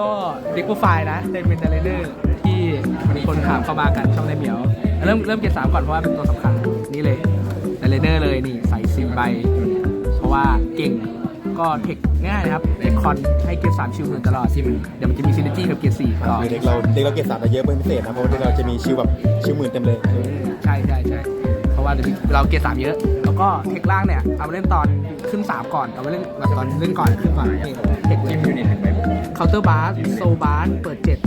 ก็เด็กโปรไฟล์นะเป็นเป็นเดเลอร์ที่มีคนถามเข้ามากันช่องในเหมียว เริ่มเริ่มเกียร์สามก่อนเพราะว่าเป็นตัวสำคัญนี่เลยเดเลอร์เลยนี่ใส่ซิมใบ เพราะว่าเก่งก็เทคง่ายนะครับเทคคอนให้เกียร์สามชิวถึงตลอดซิมเดี๋ยวมันจะมีซินเนจี้กับเกียร์สี่ต่อคือเด็กเราเด็กเราเกรดสามจะเยอะเป็นพิเศษนะเพราะว่าเด็กเราจะมีชิวแบบชิวหมื่นเต็มเลย ใช่ใช่ใช่เพราะว่าเดี๋ยวเราเกียร์สามเยอะ แล้วก็เทคล่างเนี่ยเอาไปเล่นตอนขึ้นสามก่อน เอาไปเล่นตอนเล่นก่อนขึ้นก่อนนี่เทคเลยเคาน์เตอร์บาร์โซบาร์เปิดเจ็ด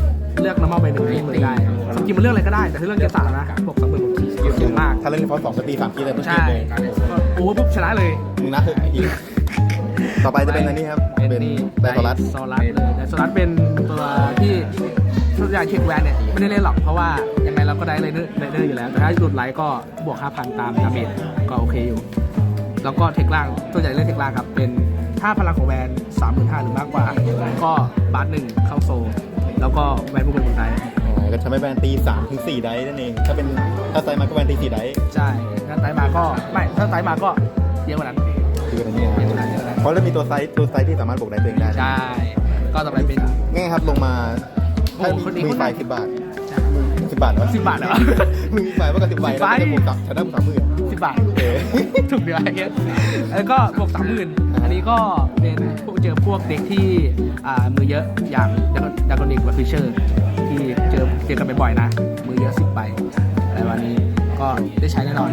เลือกน้ำมันไปหนึ่งที่มือได้จริงๆมันเลือกอะไรก็ได้ แต่ถ้าเลือกเกียร์สามนะบวกสองหมื่นบวกสี่เยอะมาก ถ้าเล่นฟอสสองสตีสามกีเลยต้องเกใช่มเลยก็โอ้ปุ๊บชนะเลยมึงนะเถอะอีกต่อไปจะเป็นอันนี้ครับเป็นไดโซลัสโซลัสเลยแต่โซลัสเป็นตัวที่ส่วนใหญ่เทคแวนเนี่ยไม่ได้เล่นหรอกเพราะว่ายังไง เราก็ได้เลยเนอร์เลยเนอร์อยู่แล้ว แต่ถ้าหลุดไลท์ก็บวก 5,000 ตามดาเมจก็โอเคอยู่ แล้วก็เทคล่างส่วนใหญ่เล่นเทคล่างครับ เป็นถ้าพลังของแวน35,000หรือมากกว่า ก็บาร์หนึ่งเข้าโซลแล้วก็แวนพวกเป็นคนไทยอ่าก็ทำให้แบนตีสามถึงสี่ไดส์นั่นเอง ถ้าเป็นถ้าไซมาก็แบนตีสี่ไดส์ใช่ถ้าไตมาก็ไม่ถ้าไตมาก็เยอะกว่านั้นคืออันนี้นะเพราะแล้วมีตัวไซส์ตัวไซส์ที่สามารถบวกได้ตัวเองได้ใช่ก็ต่อไปเป็น ง่ายครับลงมาถ้าโอ้โหคนนี้มีก็ไฟได้สิบบาทสิ บบาทเหรอสิบบาทเหรอมึงมีไฟมากกว่าสิบใบสิบแล้วใบก็จะบวกกับชนะบวกสามหมื่นสิบบาทเออ ถูกเดียวไอ้เงี้ยแล้วก็บวกสามหมื่นอันนี้ก็เป็นพวกเจอพวกเด็กที่อ่ามือเยอะอย่างดากอนิกกับฟิชเชอร์ที่เจอเจอกันบ่อยๆนะ มือเยอะสิบใบแต่วันนี้ก็ได้ใช้แน่นอน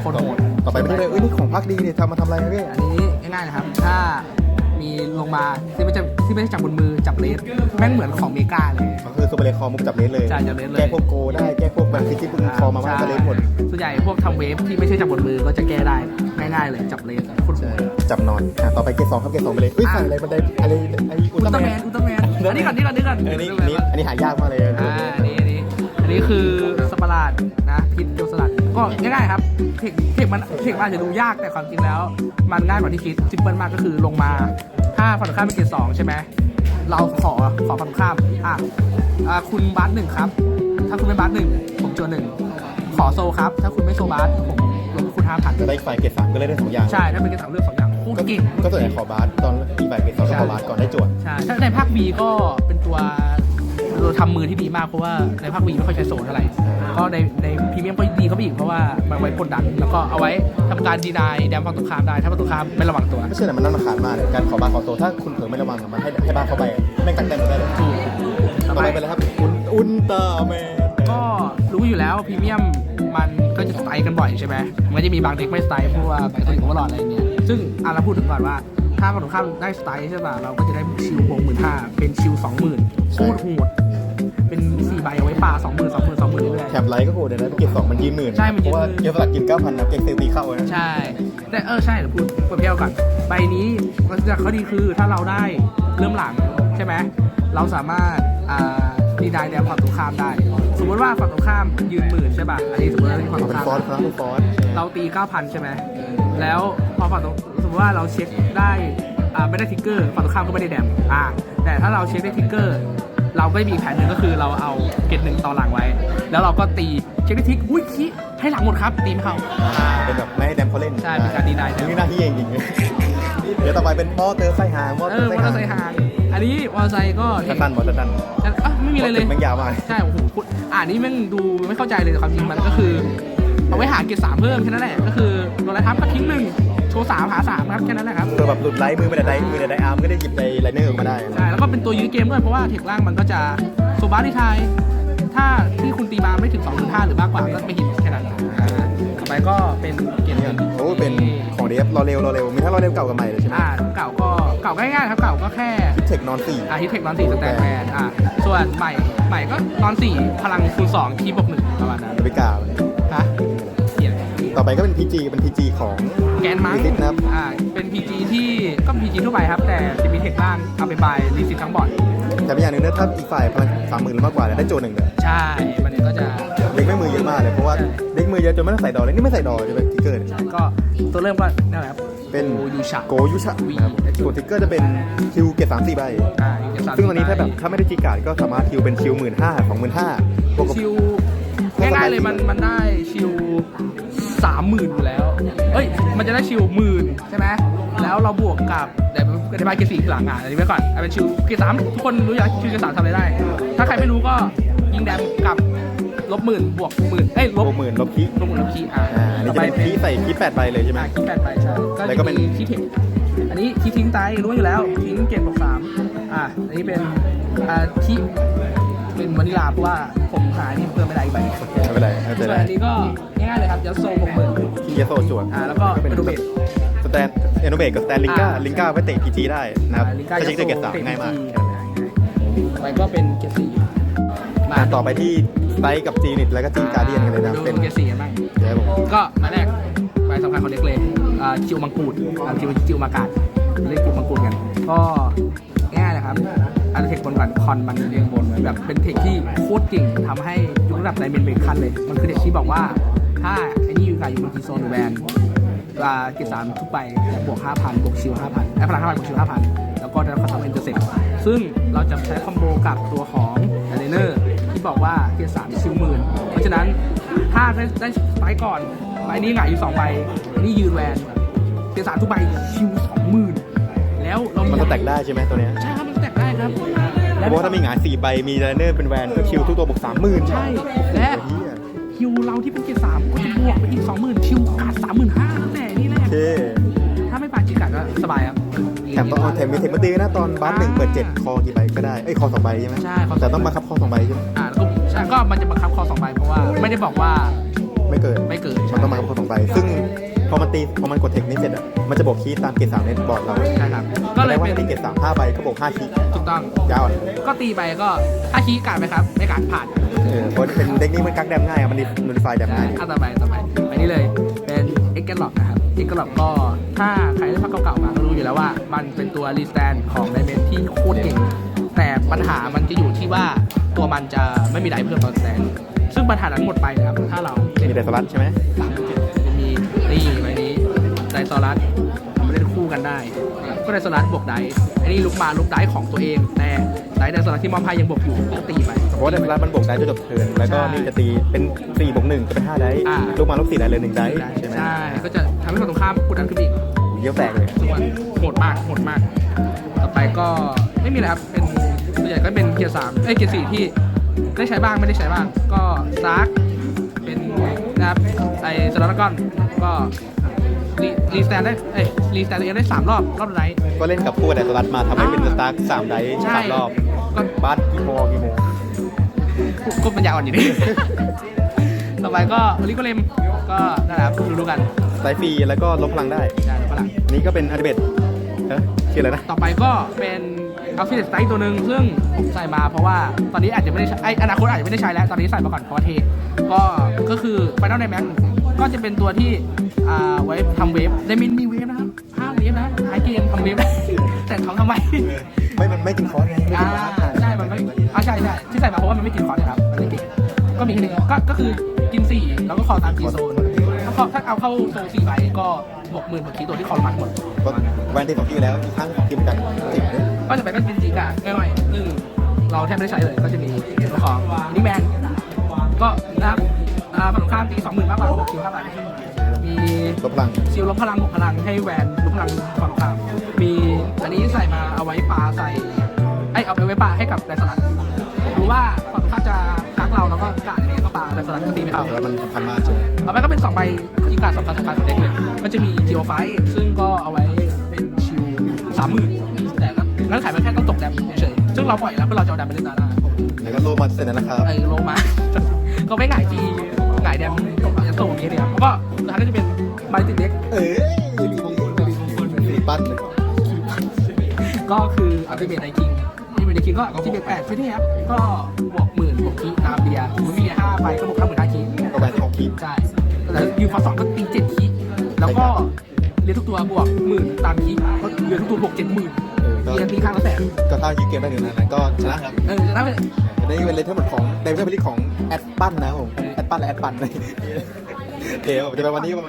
โคตรโหด ต่อไปไม่ได้เลยเอ้ยนี่ของพักดีเนี่ยทำมาทำอะไรนะพี่ อันนี้ง่ายๆนะครับ ถ้า มีลงมาที่ไม่ใช่ที่ไม่ใช่จับบนมือจับเลสแม่งเหมือนของเมกาเลย ก็คือซูเปอร์เลคอมุกจับเลสเลย ใช่จับเลสเลย แก้พวกโกได้ แก้พวกแบบฟิจิปึงคอมาว่าก็เลสหมด ส่วนใหญ่พวกทำเวฟที่ไม่ใช่จับบนมือก็จะแก้ได้ง่ายๆเลยจับเลสโคตรโหใช่ดจับนอนอะต่อไปเกรดสองครับเกรดสองไปเลยเฮ้ยอะใส่อะไรบันไดอะไรไออุอุลลตตร้าร้าแมแมนนอุลตร้าแมนอันนี้ก่อนนี่ก่อนนี่ก่อนอันนี้อันนี้อันนี้หายากมากเลย อ่าอันนี้อันนี้อันนี้คือสปาร์ดนะพิษโจสลัด ก็ง่ายๆครับเทคเทคมันเทคมันอาจจะดูยากแต่ความจริงแล้ว มันง่ายกว่าที่คิดซิมเปิลมากก็คือลงมาถ้าฝั่งตรงข้ามเป็นเกรดสองใช่ไหมเราขอขอฝั่งตรงข้ามอะอ่าคุณบัสหนึ่งครับ ถ้าคุณไม่บัสหนึ่งผมจวนหนึ่งขอโซครับ ถ้าคุณไม่โซบัสผมลงให้คุณห้าพันจะได้อีกฝ่ายเกรดสามก็เลยได้สองอย่างใช่ถ้าเป็นเกรดสามเลือกสองอย่างโคตรเก่งก็ส่วนใหญ่ขอบาสตอนอีกฝ่ายเกรดสองก็ขอบาสก่อนได้จวดใช่ถ้าในภาค V ก็เป็นตัว ตัวทำมือที่ดีมากเพราะว่าในภาค V ไม่ค่อยใช้โซนเท่าไหร่ก็ในในพรีเมียมก็ดีเขาไปอีกเพราะว่ามันไว้กดดันแล้วก็เอาไว้ทำการดีนายแดมฝั่งตรงข้ามได้ ถ้าฝั่งตรงข้ามไม่ระวังตัวไม่ใช่แต่มันน่ารำคาญมากเลยการขอบาสขอโซถ้าคุณเผลอไม่ระวังอะมันให้ให้บ้านเข้าไปอะแม่งตัดเต็มได้เลยถูกต่อไปไปเลยครับอุลอุลตร้าแมนก็รู้อยู่แล้วพรีเมียมมันก็จะสไตล์กันบ่อยใช่ไหมมันก็จะมีบางเด็กไม่สไตล์เพราะว่าไปคนอื่นเขาหลอดอะไรเงี้ยซึ่งอะเราพูดถึงก่อนว่า ถ้าฝั่งตรงข้ามได้สไตล์ใช่ป่ะเราก็จะได้ชิวบวกหมื่นห้าเป็นชิวสองหมื่น ยืนหมื่นใช่มันยืนหมื่นเพราะว่าเกรดสลักกินเก้าพันนะเกรดเซลตีเข้านะใช่ แต่เออใช่เดี๋ยวพูดพูดเพี้ยวก่อนใบนี้มันจะข้อดีคือถ้าเราได้เริ่มหลังใช่ไหมเราสามารถอ่าดีนายแดมฝั่งตรงข้ามได้ สมมติว่าฝั่งตรงข้ามยืนหมื่นใช่ป่ะอันนี้สมมติว่าที่ฝั่งตรงเป็นข้าม ฟอสครับเป็นฟอสเราตี 9,000 ใช่ไหม แล้วพอฝั่งตรงสมมติว่าเราเช็คได้อ่าไม่ได้ทิกเกอร์ฝั่งตรงข้ามก็ไม่ได้แดมอ่า แต่ถ้าเราเช็คได้ทิกเกอร์ เราก็มีอีกแผนหนึ่งก็คือเราเอาเกตหนึ่งต่อหลังไว้ แล้วเราก็ตี เช็คได้ทิกอุ้ยคิให้หลังหมดครับตีไม่เข้าอ่าเป็นแบบไม่ให้แดมเขาเล่นใช่เป็นการดีนายนี่หน้าที่เองจริงๆเดี๋ยวต่อไปเป็นมอเตอร์ไซค์หางมอเอเตออร์ไซมอค์เตอหางร์ไซค์ห่างอันนี้มอเตอร์ไซค์ก็ตันตันมอเตอร์ตันอะไม่มีอะไรเลย แม่งยาวมากใช่โอ้โหพูดอ่านนี้แม่งดูไม่เข้าใจเลยแต่ความจริงมันก็คือ เอาไว้หาเกรดสามเพิ่มแค่นั้นแหละก็คือโดนอะไรทับก็ทิ้งหนึ่งโชว์สามหาสามครับแค่นั้นแหละครับ เพื่อแบบหลุดไลท์มือไม่ได้ไดมือไม่ได้ไดอาร์มก็ได้หยิบไปไลเนอร์ออกมาได้ ใช่ แล้วก็เป็นตัวยื้อเกมด้วยเพราะว่าเทคล่างมันก็จะโซบาร์ที่ไทย ถ้าที่คุณตีมาไม่ถึง 2 5 0 0หรือมากกว่าก็ไม่หินแค่นั้นอ่าต่อไปก็เป็นเกมเนี่ยโอ้เป็นของเดฟรอเร็วรอเร็วมีทั้งรอเร็วเก่ากับใหม่เลยใช่ไหมอ่าเก่าก็เก่าก็ง่ายๆครับเก่าก็แค่เทคนอนสี่อาฮิเทคนอนสี่สแตนแมนอ่าส่วนใหม่ใหม่ก็นอนสี่พลังคูณสองคีย์บวกหนึ่งประมาณนั้นเดวิกาฮะเขียน ต่อไปก็เป็นพีจีเป็นพีจีของแกนมั้งลิซิตนะครับ อ่าเป็น PG ที่ก็ PG ทั่วไปครับ แต่จะมีเทคล่างเอาไปบายรีซิตทั้งบอร์ดแต่เป็นอย่างหนึ่งนะถ้าอีกฝ่ายพลังสามหมื่นหรือมากกว่าเนี่ยได้โจหนึ่งเลยใช่ มันก็จะเด็กไม่มือเยอะมากเลยเพราะว่าเด็กมือเยอะจนไม่ต้องใส่ดอกเลยนี่ไม่ใส่ดอกจะเป็นทิกเกอร์เนี่ยก็ตัวเริ่มก็นั่นแหละครับเป็นโอยูชะโกยุชะนะครับส่วนทิกเกอร์จะเป็นคิวเกตสามสี่ใบ อ่าอยู่ในสามซึ่งตอนนี้ถ้าแบบถ้าไม่ได้จีการ์ดก็สามารถคิวเป็นคิวหมื่นห้าของหมื่นห้าบวกกับชิวง่ายๆเลยมันมันได้ชิว สามหมื่นอยู่แล้ว เอ้ย มันจะได้ชิวหมื่นใช่ไหมแล้วเราบวกกับแต่อธิบายเกียร์สี่หลังอะอันนี้ไว้ก่อนเอาเป็นชิวเกียร์สามทุกคนรู้อยู่แล้วชิวเกียร์สามทำอะไรได้ ถ้าใครไม่รู้ก็ยิงแดมกับลบหมื่นบวกหมื่นเอ้ยลลบบหมื่นลบคีลบหมื่นลบคีอ่าอ่าอันนี้จะเป็น คีใส่คีแปดใบเลยใช่ไหม อ่าคีแปดไปใช่แล้วก็เป็น จะมีคีเทคอันนี้คีทิ้งไตรู้อยู่แล้วทิ้งเกตบวกสามอ่าอันนี้เป็นอ่าคีเป็นวานิลาเพราะว่าผมหาที่เพิ่มไม่ได้อีกใบไม่เป็นไรเข้าใจส่วนได้อันนี้ก็ ง่ายๆเลยครับยัดโซ่หกหมื่นคีเยโซจวดอ่าแล้วก็เป็นอนุเบตสแตนเอโนเบกกับสแตนลิงก้าอ่าลิงก้าไว้เตะพีจีได้นะครับลิงก้าถ้าเช็คด้วยเกตสามยัดโซ่ง่ายมากต่อไปก็เป็นเกียร์สี่มาต่อไปที่สไตกับจีนิตแล้วก็จีการเดียนกันเลยนะดูเป็นเกียร์สี่กันบ้างเดี๋ยวผมก็หมายแรกใบสำคัญของเด็กเลยอ่าจิวมังกรอ่าจิวจิวมากาดเรียกจิวมังกรกันก็ง่ายเลยครับอันเทคบนก่อนคอนมันเรียงบนเหมือนแบบเป็นเทคที่โคตรเก่งทำให้ยกระดับไดเมนเบรกขั้นเลย มันคือเด็กที่บอกว่า ถ้าไอ้นี่อยู่กับอยู่บนทีโซนหรือแวนเวลาเกียร์สามทุกใบจะบวก5,000บวกชิล5,000ไอ้พลัง5,000บวกชิล5,000 แล้วก็ได้รับคอมเอนเตอร์เซ็ปซึ่งเราจะใช้คอมโบกับตัวของไดเนอร์ที่บอกว่าเกียร์สามชิลหมื่นเพราะฉะนั้นถ้าได้ได้ไปก่อนใบนี้หงายอยู่สองใบอันนี่ยืนแวนเกียร์สามทุกใบชิลสองหมื่นแล้วเรามีมันสแต็กได้ใช่ไหมตัวเนี้ยใช่ครับมันสแต็กได้ครับเพราะว่าถ้ามีหงายสี่ใบมีไดเนอร์เป็นแวนก็คิวทุกตัวบวกสามหมื่นใช่และคิว เราที่เป็นเกียร์สามก็จะบวกไปอีกสองหมื่นคิวขาดสามหมื่นห้าตั้งแต่นี่แรกโอเคถ้าไม่ปาจิกัดก็สบายครับ แถมต้องเอาแถมมีเทคมาตีนะตอนบัสหนึ่งเปิดเจ็ดคอกี่ใบก็ได้เอ้ยคอสองใบใช่ไหมใช่คอแต่ต้องบังคับคอสองใบใช่ไหมอ่าแล้วก็ใช่ก็มันจะบังคับคอสองใบเพราะว่าไม่ได้บอกว่า ไม่เกิน ไม่เกินมันต้องบังคับคอสองใบ ซึ่งพอมันตีพอมันกดเทคนี้เสร็จอะ มันจะบวกคีย์ตามเกรดสามในบอร์ดเราใช่ครับ ก็เลยแปว่าเป็นตีเกรดสามห้าใบก็บวกห้าคีย์ถูกต้อง ยาวอะก็ตีไปก็ถ้าชี้การดไหมครับ ไม่การดผ่านเออเพราะเป็นเด็กนี้มันกักแดมง่ายอะมันมันดีไฟแดมง่ายอะต่อไปต่อไปไปนี่เลยเป็นเอ็กเกลล็อกนะครับเอ็กเกลล็อกก็ถ้าใครได้ภาคเก่าๆมาก็รู้อยู่แล้วว่า มันเป็นตัวรีสแตนของไดเมนที่โคตรเก่งแต่ปัญหามันจะอยู่ที่ว่าตัวมันจะไม่มีไดเพิ่มตอนสแตนซึ่ง ปัญหานั้นหมดไปนะครับ ถ้าเราเล่นมีแต่สลัดใช่ไหมสามจุดจะมีนี่ใบนี้ไดซอรัสเล่นคู่กันได้ ก็ไดซอรัสบวกไดอันนี้ลุกมาลุกไดของตัวเอง แต่ไดไดซอรัสที่มอมไพ่ยังบวกอยู่ก็ตีไป เพราะว่าแต่สลัดมันบวกได้จนจบเทิร์นแล้วก็ใช่นี่จะตีเป็นสี่บวกหนึ่งก็เป็นห้าได้อ่า ลูกมาลูกสี่ได้เลยหนึ่งได้ใช่ไหมใช่ก็จะทำให้ฝั่งตรงข้ามกดดันขึ้นไปอีก เยี่ยวแตกเลย ส่วนโหดมากโหดมาก ต่อไปก็ไม่มีอะไรครับ เป็นส่วนใหญ่ก็เป็นเกียร์สามเอ้ยเกียร์สี่ที่ ได้ใช้บ้างไม่ได้ใช้บ้าง ก็ซาร์กเป็นนะครับไอ้สตาร์กอนก็รีรีสแตนได้เอ้ยรีสแตนตัวเองได้สามรอบรอบละไร ก็เล่นกับคู่แต่สลัดมาทำให้เป็นสตาร์สามได้ใช่ สามรอบก็บัสกี่โมงกี่โมงก็ปัญญาอ่อนอยู่นี่ต่อไปก็ลิโกเลมก็นั่นแหละครับรู้ๆกันสไตล์ฟรีแล้วก็ลบพลังได้ ได้ฝรั่งนี่ก็เป็นอัลเบตเออชื่ออะไรนะ ต่อไปก็เป็น เอาฟิลสไตล์ตัวหนึ่งซึ่งผมใส่มาเพราะว่าตอนนี้อาจจะไม่ได้ใช้ไออนาคตอาจจะไม่ได้ใช้แล้ว ตอนนี้ใส่มาก่อนเพราะว่าเทก็ก็คือไฟนอลในแม็กก็จะเป็นตัวที่อ่าไว้ทำเวฟไดมินมีเวฟนะครับห้าเวฟนะท้ายเกมทำเวฟแต่ทำทำไมไม่มันไม่กินคอร์สไงไม่อ่ากินคอร์สใช่ มันไม่อ่าใช่ใช่ที่ใส่มาเพราะว่ามันไม่กินคอร์สนะครับมันไม่กินก็มีแค่นี้ก็ก็คือกินสี่แล้วก็คอตามจีโซนถ้าเข้าถ้าเอาเข้าโซนสี่ใบก็บวกหมื่นบวกคีตัวที่คอร์มันหมด ก็แวนที่สองที่อยู่แล้วอีกครั้งของทีมกันจิบเลย ก็จะไปเป็นจินจิกะง่ายๆซึ่งเราแทบไม่ได้ใช้เลยก็จะมีตัวของนิแมนก็นะครับอ่าฝั่งตรงข้ามตีสองหมื่นมากกว่าบวกคิวห้าบาทมีลบพลังซิลลบพลังบวกพลังให้แวนลบพลังฝั่งตรงข้ามมีอันนี้ใส่มาเอาไว้ปาใส่ไอยเอาไปไว้ปาให้กับไดสลัดรู้ว่าฝั่งตรงข้ามจะทักเราแล้วก็กาดอันนี้ก็ปาไดสลัดก็ตีไม่เข้าแล้วมันสำคัญมากใช่ไหมต่อไปก็เป็น2ใบที่การสำคัญสำคัญของเด็กเลยก็จะมีจีโอไฟซึ่งก็เอาไว้เป็นชิวสามหมื่น แต่ก็งั้นขายมาแค่ต้องตกแดมเฉยๆซึ่งเราปล่อยแล้วเพื่อเราจะเอาแดมไปเล่นตาหน้าแล้วก็โลมาเสร็จแล้วนะครับไอ้โลมา ก็ไม่หงายจีหงายแดมตกจะโตอย่างเงี้ยเดียวก็สุดท้ายก็จะเป็นใบติดเด็ก เอ้ยมีมงคลมีปั้นเลยก็คืออัลติเมทไนคิงที่เป็นไนคิงก็ที่เป็นแปดฟิตเนสก็บวกหมื่นบวกคีตามเบียร์มันมีห้าใบก็บวกห้าหมื่นห้าคีก็แวนที่ของคีบใช่แล้วยูฟอสองก็ตีเจ็ดคีแล้วก็เรียนทุกตัวบวกหมื่นตามคีก็เรียนทุกตัวบวกเจ็ดหมื่นเออก็เรียนตีข้างละแสนก็ถ้ายืดเกมได้หนึ่งนั้นก็ชนะครับเออจะได้ไปในนี้เป็นเลนทั้งหมดของในเรื่องเป็นของแอดปั้นนะครับผมแอดปั้นและแอดปั้นเลยโอเคผมจะไปวันนี้ประมาณ